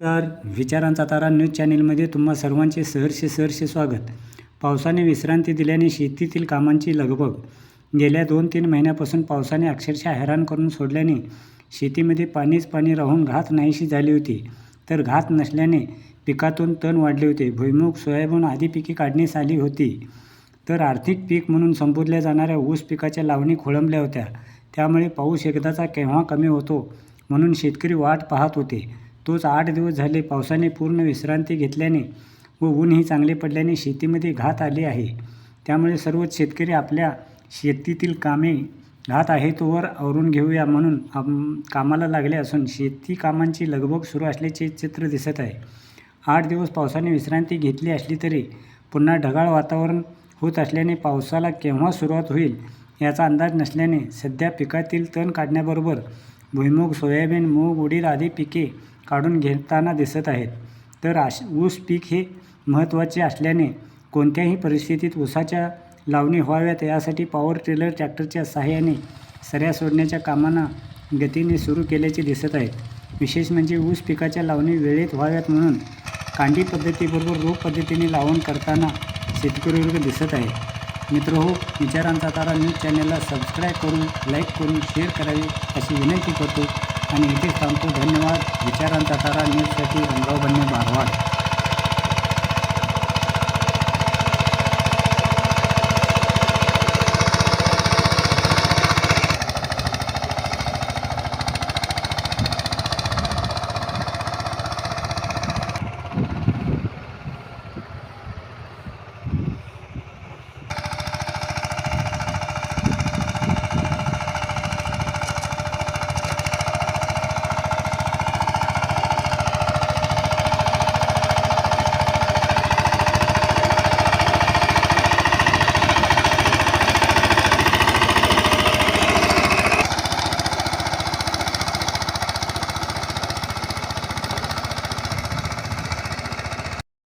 तर विचारांचा तारा न्यूज चॅनेलमध्ये तुम्हा सर्वांचे सहर्ष सहर्ष स्वागत. पावसाने विश्रांती दिल्याने शेतीतील कामांची लगबग. गेल्या दोन तीन महिन्यापासून पावसाने अक्षरशः हैराण करून सोडल्याने शेतीमध्ये पाणीच पाणी राहून घात नाहीशी झाली होती. तर घात नसल्याने पिकातून तण वाढले होते. भुईमुख सोयाबीन आदी पिके काढण्यास आली होती. तर आर्थिक पीक म्हणून संबोधल्या जाणाऱ्या ऊस पिकाच्या लावणी खोळंबल्या होत्या. त्यामुळे पाऊस एकदाचा केव्हा कमी होतो म्हणून शेतकरी वाट पाहत होते. तोच आठ दिवस झाले पावसाने पूर्ण विश्रांती घेतल्याने व ऊनही चांगले पडल्याने शेतीमध्ये घात आली आहे. त्यामुळे सर्वच शेतकरी आपल्या शेतीतील कामे घात आहे तोवर आवरून घेऊया म्हणून आम कामाला लागले असून शेती कामांची लगबग सुरू असल्याचे चित्र दिसत आहे. आठ दिवस पावसाने विश्रांती घेतली असली तरी पुन्हा ढगाळ वातावरण होत असल्याने पावसाला केव्हा सुरुवात होईल याचा अंदाज नसल्याने सध्या पिकातील तण काढण्याबरोबर भुईमूग सोयाबीन मूग उडीद आदी पिके काढून घेताना दिसत आहेत. तर आश ऊस पीक हे महत्त्वाचे असल्याने कोणत्याही परिस्थितीत ऊसाच्या लावणी व्हाव्यात यासाठी पॉवर टिलर ट्रॅक्टरच्या सहाय्याने सऱ्या सोडण्याच्या कामांना गतीने सुरू केल्याचे दिसत आहेत. विशेष म्हणजे ऊस पिकाच्या लावणी वेळेत व्हाव्यात म्हणून कांडी पद्धतीबरोबर रोप पद्धतीने लावण करताना शेतकरी वर्ग दिसत आहे. मित्र हो विचारांचा तारा न्यूज चॅनलला सबस्क्राईब करून लाईक करून शेअर करावी अशी विनंती करतो. आणि इथेच थांबतो. धन्यवाद. विचारांचा तारा न्यूजसाठी रंगाव बनणे बारवाड.